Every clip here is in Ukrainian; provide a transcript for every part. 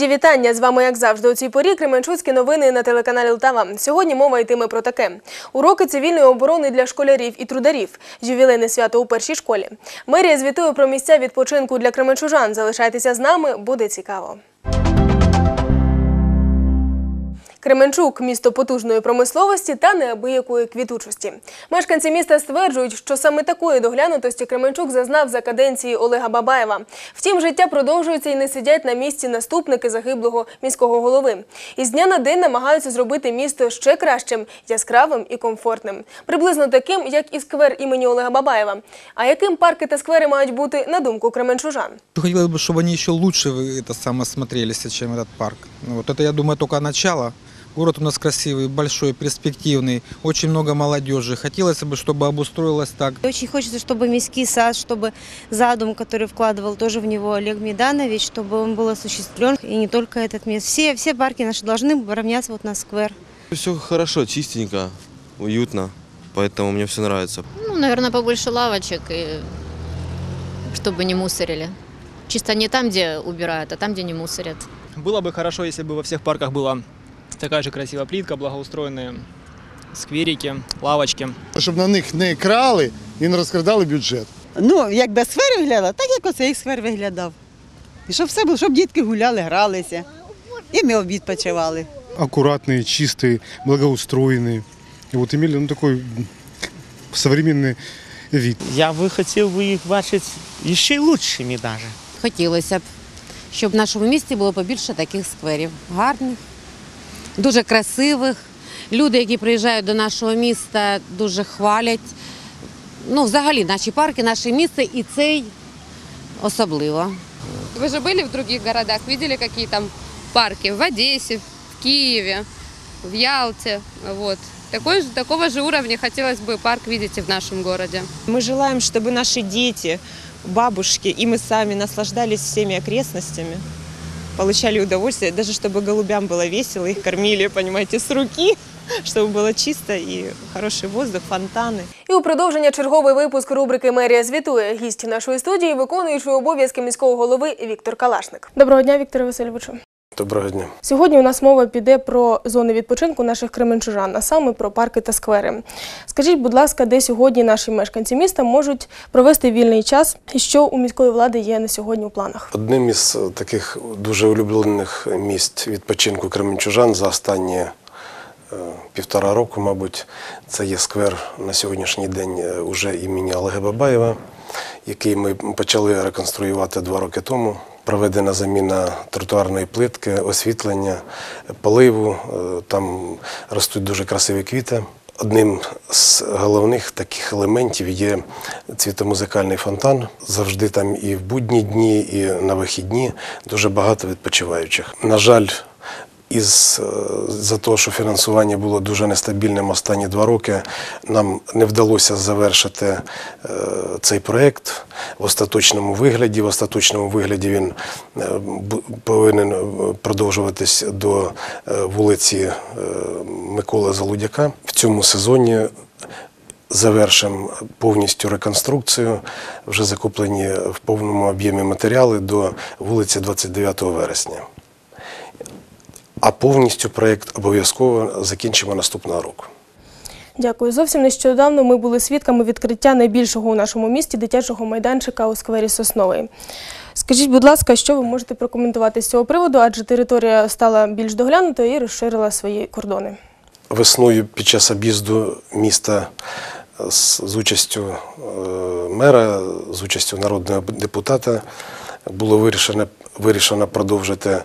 Мої вітання з вами, як завжди, у цій порі Кременчуцькі новини на телеканалі Лтава. Сьогодні мова йтиме про таке: уроки цивільної оборони для школярів і трударів. Ювілейне свято у першій школі. Мерія звітує про місця відпочинку для кременчужан. Залишайтеся з нами, буде цікаво. Кременчук місто потужної промисловості та неабиякої квітучості. Мешканці міста стверджують, що саме такої доглянутості Кременчук зазнав за каденції Олега Бабаєва. Втім, життя продовжується і не сидять на місці наступники загиблого міського голови. Із дня на день намагаються зробити місто ще кращим, яскравим і комфортним, приблизно таким, як і сквер імені Олега Бабаєва. А яким парки та сквери мають бути на думку кременчужан? Хотелось бы, чтобы они еще лучше вы- это самое смотрелись, чем этот парк. Ну, Вот это, я думаю, только начало. Город у нас красивый, большой, перспективный, очень много молодежи. Хотелось бы, чтобы обустроилось так. Очень хочется, чтобы міський сад, чтобы задум, который вкладывал тоже в него Олег Меданович, чтобы он был осуществлен. И не только этот мест. Все, все парки наши должны равняться вот на сквер. Все хорошо, чистенько, уютно, поэтому мне все нравится. Ну, наверное, побольше лавочек, и чтобы не мусорили. Чисто не там, где убирают, а там, где не мусорят. Было бы хорошо, если бы во всех парках была такая же красивая плитка, благоустроенные скверики, лавочки. щоб на них не крали і не розкрадали бюджет. Ну, якби сквер виглядав, так як оцей сквер виглядав. І щоб все було, щоб дітки гуляли, гралися. І ми відпочивали. Аккуратные, чистые, благоустроенные. И вот имели ну, такой современный вид. Я би хотів би їх бачити ще й лучшими навіть. Хотілося б, щоб в нашому місті було побільше таких скверів. Гарних, дуже красивих. Люди, які приїжджають до нашого міста, дуже хвалять. Ну, взагалі, наші парки, наше місце і цей особливо. Вы же были в других городах, видели, какие там парки? В Одессе, в Киеве, в Ялте. Вот. Такой, же- такого же уровня хотелось бы парк видеть и в нашем городе. Мы желаем, чтобы наши дети, бабушки и мы сами наслаждались всеми окрестностями, получали удовольствие, даже чтобы голубям было весело, их кормили, понимаете, с руки, чтобы было чисто и хороший воздух, фонтаны. І у продовження черговий випуск рубрики Мерія звітує. Гість нашої студії, виконуючий обов'язки міського голови Віктор Калашник. Доброго дня, Вікторе Васильовичу. Доброго дня. Сьогодні у нас мова піде про зони відпочинку наших кременчужан, а саме про парки та сквери. Скажіть, будь ласка, де сьогодні наші мешканці міста можуть провести вільний час, і що у міської влади є на сьогодні у планах? Одним із таких дуже улюблених місць відпочинку кременчужан за останні е, півтора року, мабуть, це є сквер на сьогоднішній день е, уже імені Олега Бабаєва, який ми почали реконструювати два роки тому. Проведена заміна тротуарної плитки, освітлення, поливу. е, Там ростуть дуже красиві квіти. Одним з головних таких елементів є цвітомузикальний фонтан. Завжди там і в будні дні, і на вихідні дуже багато відпочиваючих. На жаль, із е, за того, що фінансування було дуже нестабільним останні два роки, нам не вдалося завершити е, цей проєкт в остаточному вигляді. В остаточному вигляді він е, повинен продовжуватись до вулиці Миколи Залудяка. В цьому сезоні завершимо повністю реконструкцію. Вже закуплені в повному об'ємі матеріали до вулиці 29 вересня. А повністю проєкт обов'язково закінчимо наступного року. Дякую. Зовсім нещодавно ми були свідками відкриття найбільшого у нашому місті дитячого майданчика у сквері Сосновий. Скажіть, будь ласка, що ви можете прокоментувати з цього приводу, адже територія стала більш доглянутою і розширила свої кордони. Весною під час об'їзду міста з, з участю е, мера, з участю народного депутата було вирішено, вирішено продовжити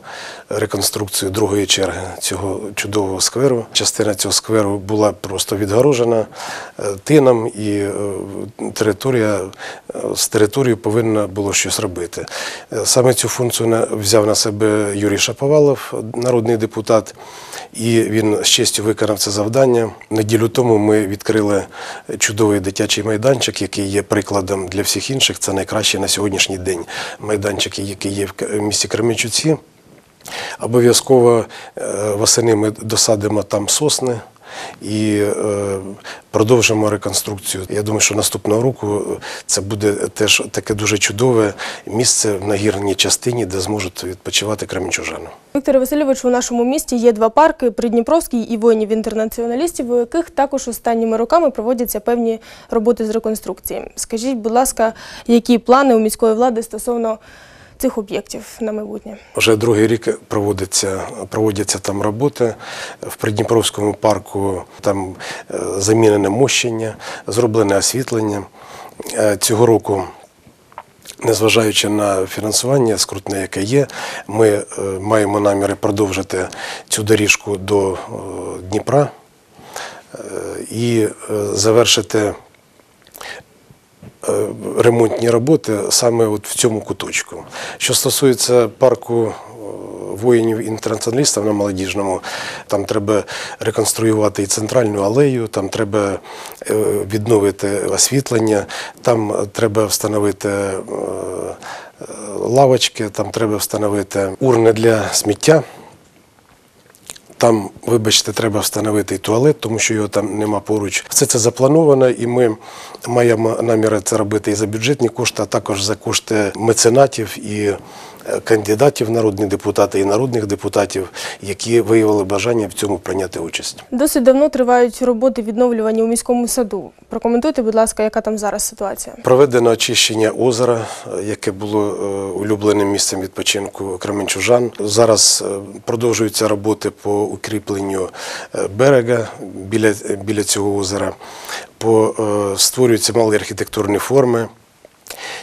реконструкцію другої черги цього чудового скверу. Частина цього скверу була просто відгорожена е, тином, і е, територія е, з територією повинна було щось робити. Саме цю функцію взяв на себе Юрій Шаповалов, народний депутат, і він з честю виконав це завдання. Неділю тому ми відкрили чудовий дитячий майданчик, який є прикладом для всіх інших. Це найкращий на сьогоднішній день майданчик, який є в місті Кременчуці. Обов'язково е, восени ми досадимо там сосни. і е, продовжимо реконструкцію. Я думаю, що наступного року це буде теж таке дуже чудове місце в нагірній частині, де зможуть відпочивати кременчужани. Віктор Васильович, у нашому місті є два парки Придніпровський і воїнів-інтернаціоналістів, у яких також останніми роками проводяться певні роботи з реконструкції. Скажіть, будь ласка, які плани у міської влади стосовно цих об'єктів на майбутнє? Вже другий рік проводиться, проводяться там роботи. В Придніпровському парку там е, замінене мощення, зроблене освітлення. Е, Цього року, незважаючи на фінансування скрутне, яке є, ми е, маємо наміри продовжити цю доріжку до Дніпра і завершити ремонтні роботи саме от в цьому куточку. Що стосується парку е, воїнів-інтернаціоналістів на молодіжному, там треба реконструювати і центральну алею, там треба е, відновити освітлення, там треба встановити е, е, лавочки, там треба встановити урни для сміття. Там, вибачте, треба встановити і туалет, тому що його там нема поруч. Все це заплановано, і ми маємо наміри це робити і за бюджетні кошти, а також за кошти меценатів і е, кандидатів народні депутати і народних депутатів, які виявили бажання в цьому прийняти участь. Досить давно тривають роботи відновлювання у міському саду. Прокоментуйте, будь ласка, яка там зараз ситуація? Проведено очищення озера, яке було е, улюбленим місцем відпочинку кременчужан. Зараз е, продовжуються роботи по укріпленню берега біля, біля цього озера, е, створюються малі архітектурні форми.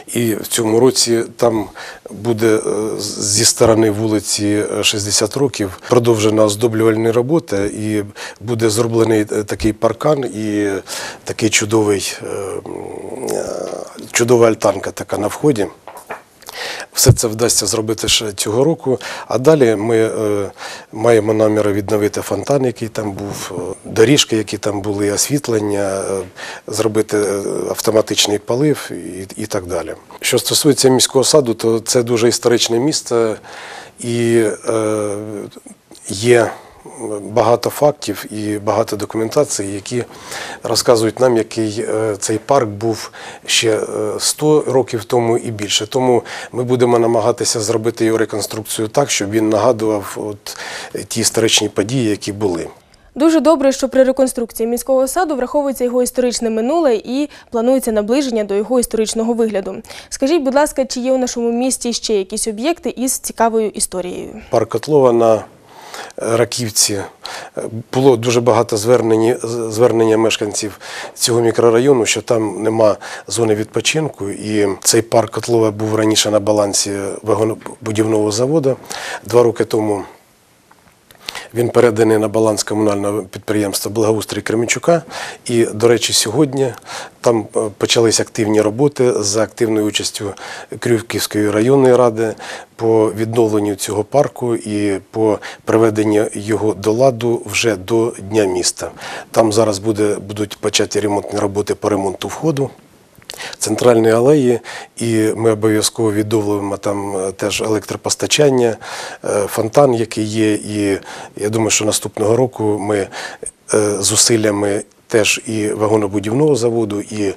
І в цьому році там буде е, зі сторони вулиці е, 60 років продовжена оздоблювальні роботи, і буде зроблений е, такий паркан і такий чудовий, е, е, чудова альтанка така на вході. Все це вдасться зробити ще цього року. А далі ми е, маємо наміри відновити фонтан, який там був, е, доріжки, які там були, освітлення, е, зробити автоматичний полив і, так далі. Що стосується міського саду, то це дуже історичне місце і є багато фактів і багато документації, які розказують нам, який е, цей парк був ще е, 100 років тому і більше. Тому ми будемо намагатися зробити його реконструкцію так, щоб він нагадував от ті історичні події, які були. Дуже добре, що при реконструкції міського саду враховується його історичне минуле і планується наближення до його історичного вигляду. Скажіть, будь ласка, чи є у нашому місті ще якісь об'єкти із цікавою історією? Парк Котлова на е, Раківці було дуже багато звернень, звернення мешканців цього мікрорайону, що там нема зони відпочинку. І цей парк Котлова був раніше на балансі вагонобудівного заводу. Два роки тому він переданий на баланс комунального підприємства Благоустрій Кременчука. І, до речі, сьогодні там е, почались активні роботи за активною участю Крюківської районної ради по відновленню цього парку і по приведенню його до ладу вже до Дня міста. Там зараз буде, будуть початі ремонтні роботи по ремонту входу. Центральної алеї, і ми обов'язково відновлюємо там е, теж електропостачання, е, фонтан, який є. І я думаю, що наступного року ми е, зусиллями теж і вагонобудівного заводу, і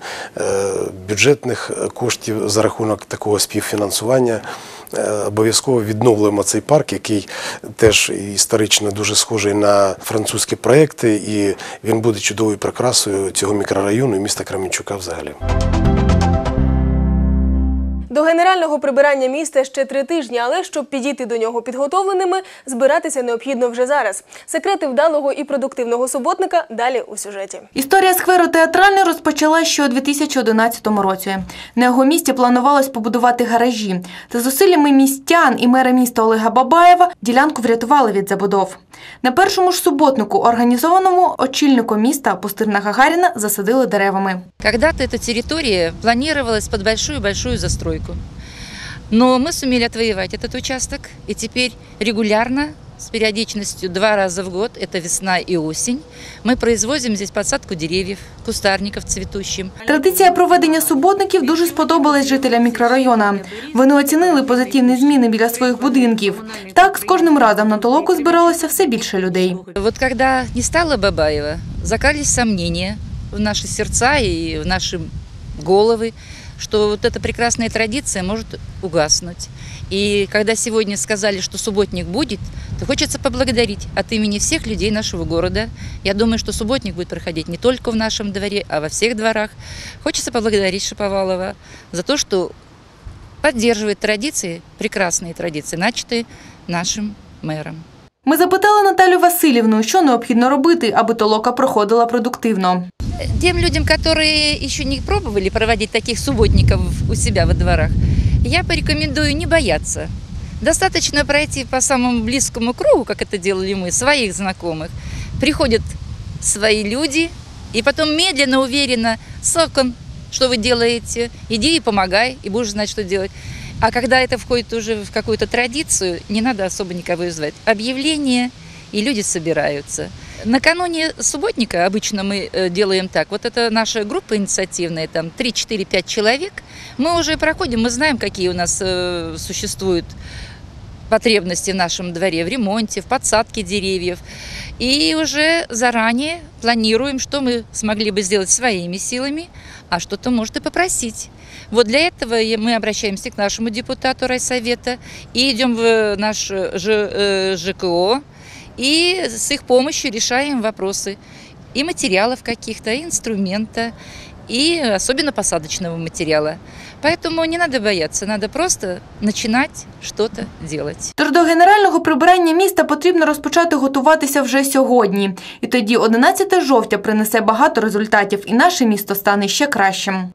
бюджетних коштів за рахунок такого співфінансування. Обов'язково відновлюємо цей парк, який теж історично дуже схожий на французькі проекти, і він буде чудовою прикрасою цього мікрорайону і міста Кременчука взагалі. До генерального прибирання міста ще три тижні, але щоб підійти до нього підготовленими, збиратися необхідно вже зараз. Секрети вдалого і продуктивного суботника далі у сюжеті. Історія скверу театральний розпочала ще у 2011 році. На його місці планувалось побудувати гаражі. Та зусиллями містян і мера міста Олега Бабаєва ділянку врятували від забудов. На першому ж суботнику, організованому очільником міста Пустирна Гагаріна, засадили деревами. Когда-то эта территория планировалась под большую-большую застройку Но мы сумели отвоевать этот участок, и теперь регулярно с периодичностью два раза в год, это весна и осень. Мы производим здесь подсадку деревьев, кустарников цветущим. Традиція проведення суботників дуже сподобалась жителям мікрорайону. Вони оцінили позитивні зміни біля своїх будинків. Так, з кожним разом на толоку збиралося все більше людей. Вот когда не стало Бабаева, закрались сомнения в наши сердца и в наши головы, что вот эта прекрасная традиция может угаснуть. И когда сегодня сказали, что субботник будет, то хочется поблагодарить от имени всех людей нашего города. Я думаю, что субботник будет проходить не только в нашем дворе, а во всех дворах. Хочется поблагодарить Шаповалова за то, что поддерживает традиции, прекрасные традиции, начатые нашим мэром. Ми запитали Наталю Васильівну, що необхідно робити, аби толока проходила продуктивно. Тем людям, которые еще не пробовали проводить таких субботников у себя во дворах, я порекомендую не бояться. Достаточно пройти по самому близкому кругу, как это делали мы, своих знакомых. Приходят свои люди, и потом медленно, уверенно, с окон, что вы делаете, иди и помогай, и будешь знать, что делать. А когда это входит уже в какую-то традицию, не надо особо никого звать. Объявление, и люди собираются. Накануне субботника обычно мы э, делаем так. Вот это наша группа инициативная, там 3-4-5 человек. Мы уже проходим, мы знаем, какие у нас э, существуют потребности в нашем дворе в ремонте, в подсадке деревьев. И уже заранее планируем, что мы смогли бы сделать своими силами, а что-то может и попросить. Вот для этого и мы обращаемся к нашему депутату райсовета и идем в наш э, Ж- э, ЖКО и с их помощью решаем вопросы и материалов каких-то, и инструмента, и особенно посадочного материала. Поэтому не надо бояться, надо просто начинать что-то делать. Тож до генерального прибирання міста потрібно розпочати готуватися вже сьогодні. І тоді 11 жовтня принесе багато результатів, і наше місто стане ще кращим.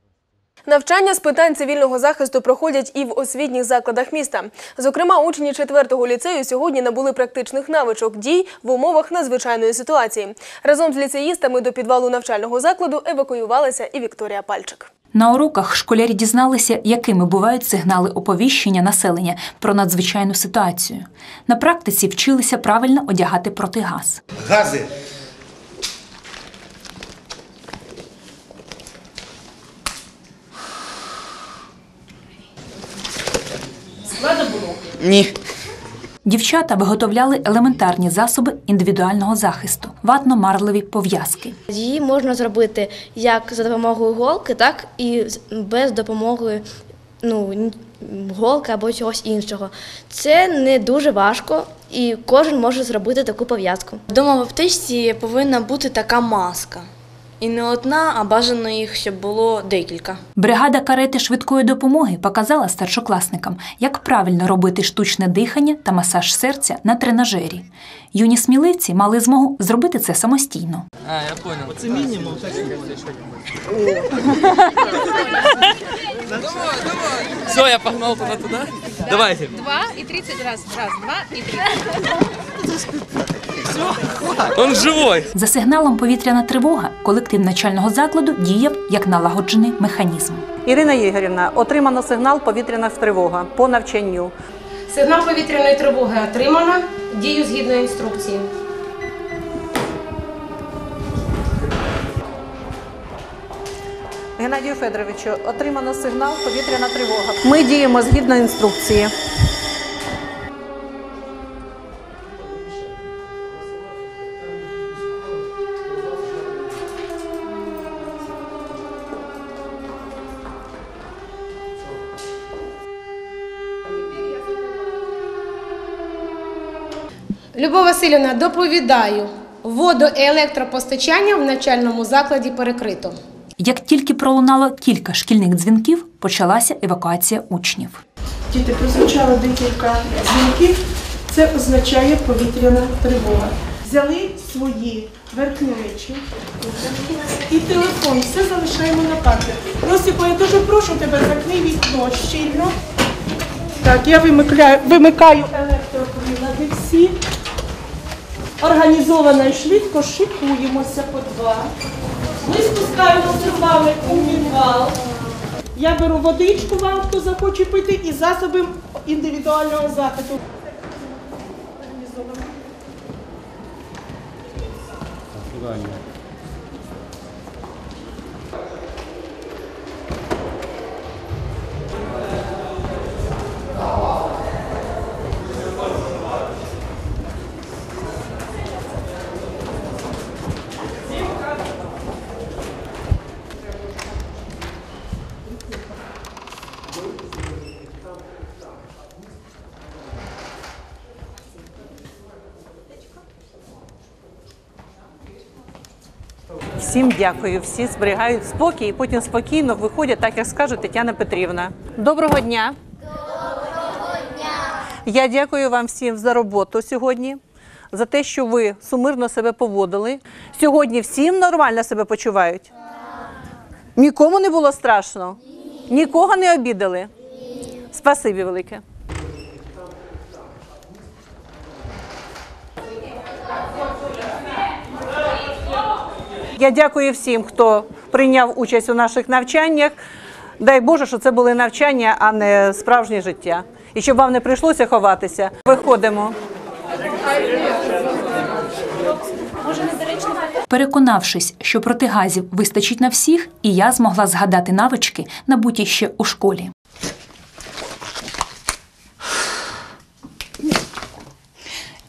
Навчання з питань цивільного захисту проходять і в освітніх закладах міста. Зокрема, учні 4-го ліцею сьогодні набули практичних навичок дій в умовах надзвичайної ситуації. Разом з ліцеїстами до підвалу навчального закладу евакуювалася і Вікторія Пальчик. На уроках школярі дізналися, якими бувають сигнали оповіщення населення про надзвичайну ситуацію. На практиці вчилися правильно одягати протигаз. Гази. Ні. Дівчата виготовляли елементарні засоби індивідуального захисту, ватно-марливі пов'язки. Її можна зробити як за допомогою голки, так і без допомоги ну, голки або чогось іншого. Це не дуже важко, і кожен може зробити таку пов'язку. Вдома в аптечці повинна бути така маска. І не одна, а бажано їх, щоб було декілька. Бригада карети швидкої допомоги показала старшокласникам, як правильно робити штучне дихання та масаж серця на тренажері. Юні сміливці мали змогу зробити це самостійно. А, я понял. Это минимум. Все, я погнал туда-туда. Давайте. Два и 30 раз. Раз, два и три. Он живой. За сигналом повітряна тривога колектив начального закладу діяв як налагоджений механізм. Ірина Ігорівна, отримано сигнал повітряна тривога по навчанню. Сигнал повітряної тривоги отримано. Дію згідно інструкції. Геннадію Федоровичу, отримано сигнал повітряна тривога. Ми діємо згідно інструкції. Любов Васильівна, доповідаю. Водо і електропостачання в навчальному закладі перекрито. Як тільки пролунало кілька шкільних дзвінків, почалася евакуація учнів. Діти прозвучало декілька дзвінків. Це означає повітряна тривога. Взяли свої верхні речі і телефон. Все залишаємо на парті. Росіко, я дуже прошу тебе, закрий вікно щільно. Так, я вимикаю, вимикаю електроприлади всі. Організовано і швидко шикуємося по два. Ми спускаємося з вами у мінвал. Я беру водичку вам, хто захоче пити, і засоби індивідуального захисту. сторону. Всім дякую, всі зберігають спокій і потім спокійно виходять, так як скаже Тетяна Петрівна. Доброго дня! Я дякую вам всім за роботу сьогодні, за те, що ви сумирно себе поводили. Сьогодні всім нормально себе почувають. Нікому не було страшно? Нікого не обідали? Спасибі велике. Я дякую всім, хто прийняв участь у наших навчаннях. Дай Боже, що це були навчання, а не справжнє життя. І щоб вам не прийшлося ховатися. Виходимо. Переконавшись, що протигазів вистачить на всіх, і я змогла згадати навички, набуті ще у школі.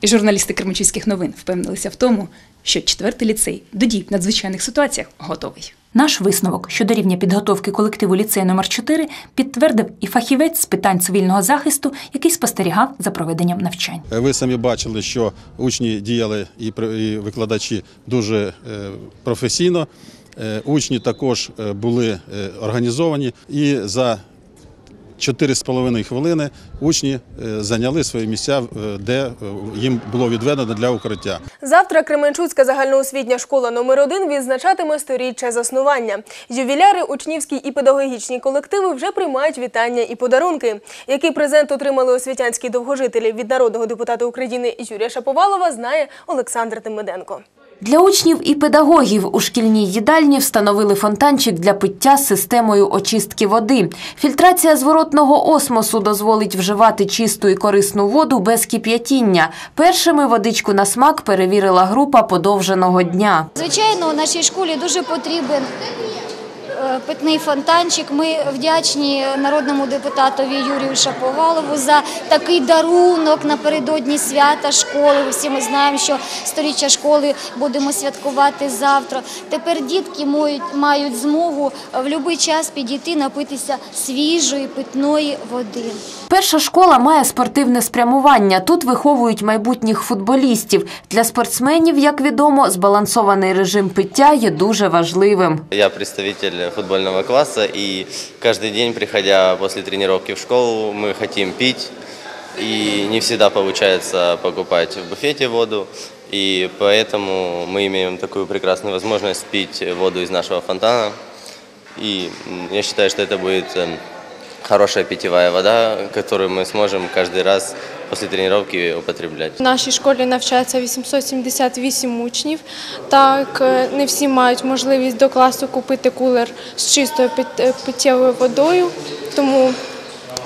І журналісти Кременчуцьких новин впевнилися в тому, що четвертий ліцей до дій в надзвичайних ситуаціях готовий. Наш висновок щодо рівня підготовки колективу ліцею номер 4 підтвердив і фахівець з питань цивільного захисту, який спостерігав за проведенням навчань. Ви самі бачили, що учні діяли і викладачі дуже е, професійно. Е, Учні також е, були е, організовані і за 4,5 хвилини учні е, зайняли свої місця, е, де е, їм було відведено для укриття. Завтра Кременчуцька загальноосвітня школа номер 1 відзначатиме сторіччя заснування. Ювіляри, учнівські і педагогічні колективи вже приймають вітання і подарунки. Який презент отримали освітянські довгожителі від народного депутата України Юрія Шаповалова, знає Олександр Тимиденко. Для учнів і педагогів у шкільній їдальні встановили фонтанчик для пиття з системою очистки води. Фільтрація зворотного осмосу дозволить вживати чисту і корисну воду без кип'ятіння. Першими водичку на смак перевірила група подовженого дня. Звичайно, у нашій школі дуже потрібен питний фонтанчик. Ми вдячні народному депутатові Юрію Шаповалову за такий дарунок напередодні свята школи. Всі ми знаємо, що сторіччя школи будемо святкувати завтра. Тепер дітки мають, мають змогу в будь-який час підійти напитися свіжої питної води. Перша школа має спортивне спрямування. Тут виховують майбутніх футболістів. Для спортсменів, як відомо, збалансований режим пиття є дуже важливим. Я представитель футбольного класса, и каждый день, приходя после тренировки в школу, мы хотим пить, и не всегда получается покупать в буфете воду, и поэтому мы имеем такую прекрасную возможность пить воду из нашего фонтана, и я считаю, что это будет эм, хорошая питьевая вода, которую мы сможем каждый раз после тренировки употреблять. В нашій школі навчається 878 учнів. Так, е, не всі мають можливість до класу купити кулер з чистою е, питтєвою водою, тому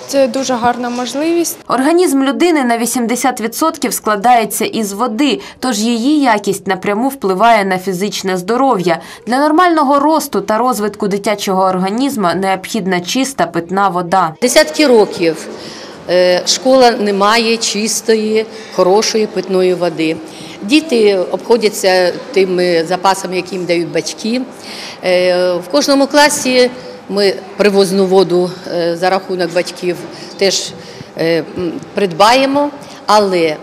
це дуже гарна можливість. Організм людини на 80% складається із води, тож її якість напряму впливає на фізичне здоров'я. Для нормального росту та розвитку дитячого організму необхідна чиста питна вода. Десятки років е, школа не має чистої, хорошої питної води. Діти обходяться тими запасами, які їм дають батьки. Е, В кожному класі ми привозну воду е, за рахунок батьків теж е, придбаємо, але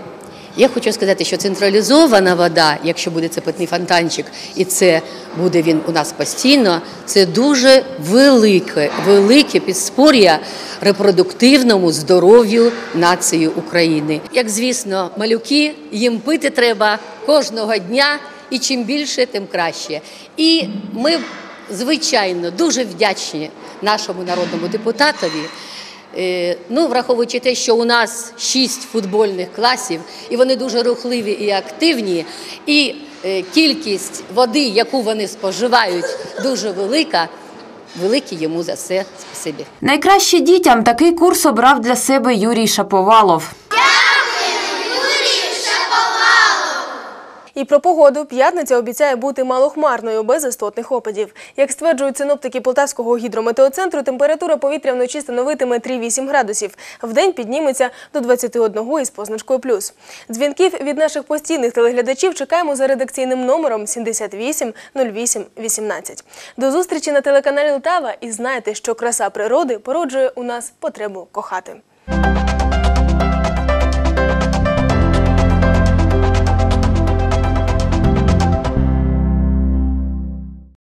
я хочу сказати, що централізована вода, якщо буде це питний фонтанчик, і це буде він у нас постійно, це дуже велике, велике підспор'я репродуктивному здоров'ю нації України. Як звісно, малюки їм пити треба кожного дня, і чим більше, тим краще. І ми, звичайно, дуже вдячні нашому народному депутатові. Е, Ну, враховуючи те, що у нас шість футбольних класів, і вони дуже рухливі і активні, і е, кількість води, яку вони споживають, дуже велика. Велике йому за це спасибі. Найкраще дітям такий курс обрав для себе Юрій Шаповалов! І про погоду п'ятниця обіцяє бути малохмарною без істотних опадів. Як стверджують синоптики Полтавського гідрометеоцентру, температура повітря вночі становитиме 3-8 градусів. Вдень підніметься до 21 із позначкою плюс. Дзвінків від наших постійних телеглядачів чекаємо за редакційним номером 78 08 18. До зустрічі на телеканалі Лтава і знайте, що краса природи породжує у нас потребу кохати.